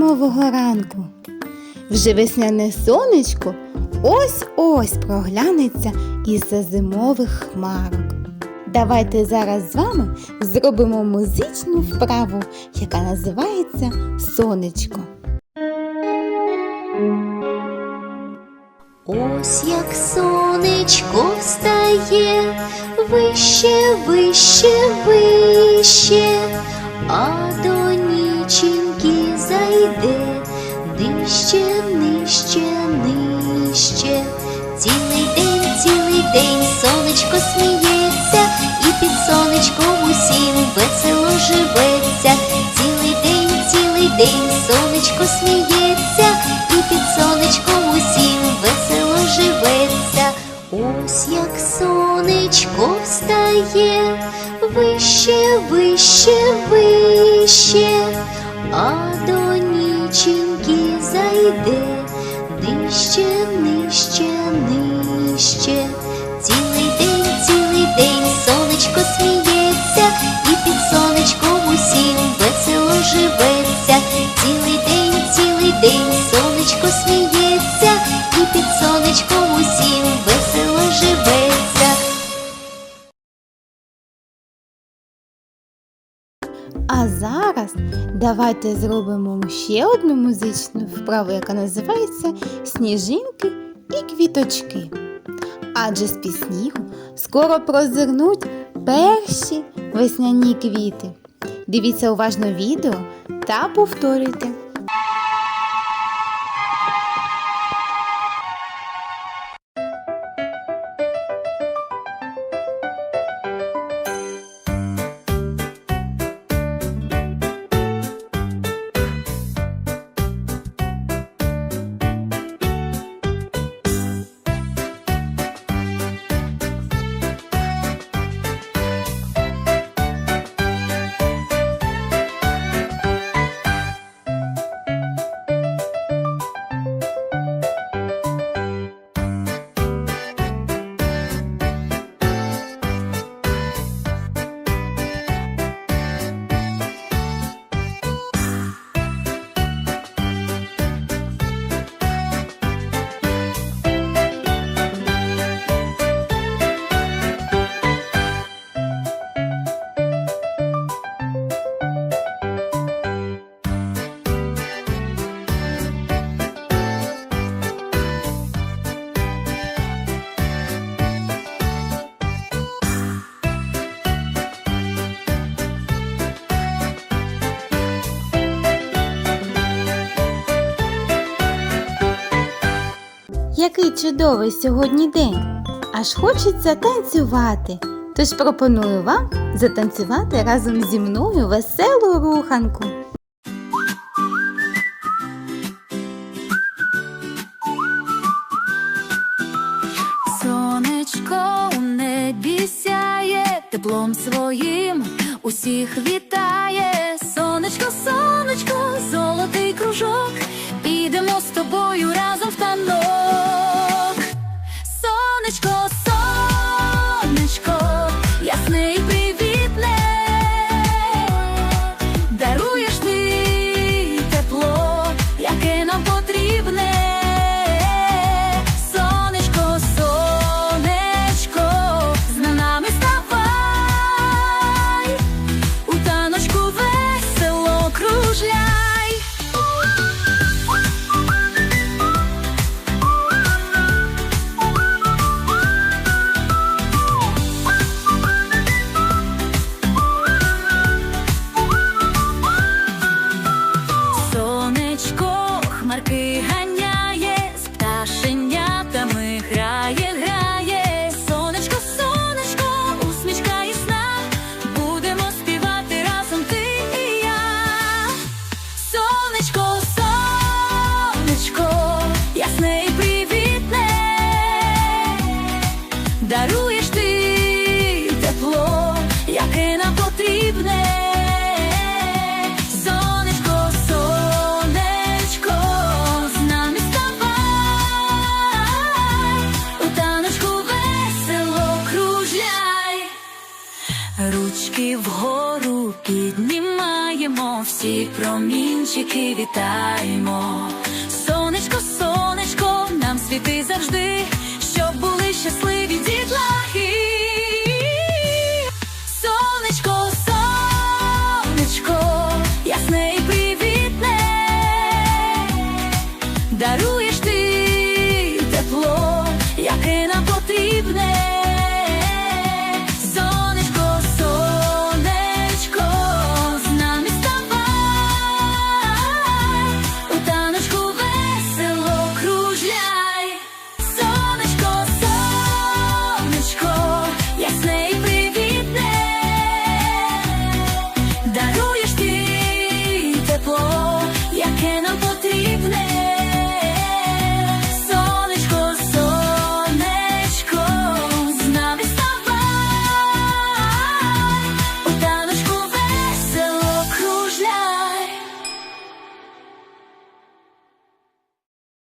зимового ранку. Вже весняне сонечко ось-ось проглянеться із-за зимових хмарок. Давайте зараз з вами зробимо музичну вправу, яка називається сонечко. Ось як сонечко встає, вище, вище, вище, а до ніченьки зайде, нижче, нижче, нижче. Цілий день, цілий день сонечко сміється, і під сонечком усім весело живеться. Цілий день, цілий день сонечко сміється, і під сонечком усім весело живеться. Ось як сонечко встає, вище, вище, вище, а до ніченьки зайде, нижче, нижче, нижче. Цілий день, цілий день сонечко сміється, і під сонечком усім весело живеться. Цілий день, цілий день сонечко сміється, А зараз давайте зробимо ще одну музичну вправу, яка називається Сніжинки і квіточки. Адже з під снігу скоро прозирнуть перші весняні квіти. Дивіться уважно відео та повторюйте. Який чудовий сьогодні день! Аж хочеться танцювати. Тож пропоную вам затанцювати разом зі мною веселу руханку. Сонечко у небі сяє, теплом своїм усіх вітає. Сонечко, сонечко, золотий Ручки вгору піднімаємо, всі промінчики вітаємо. Сонечко, сонечко, нам світи завжди, щоб були щасливі дітлахи. Сонечко, сонечко, ясне і привітне, даруєш ти тепло, яке нам потрібне.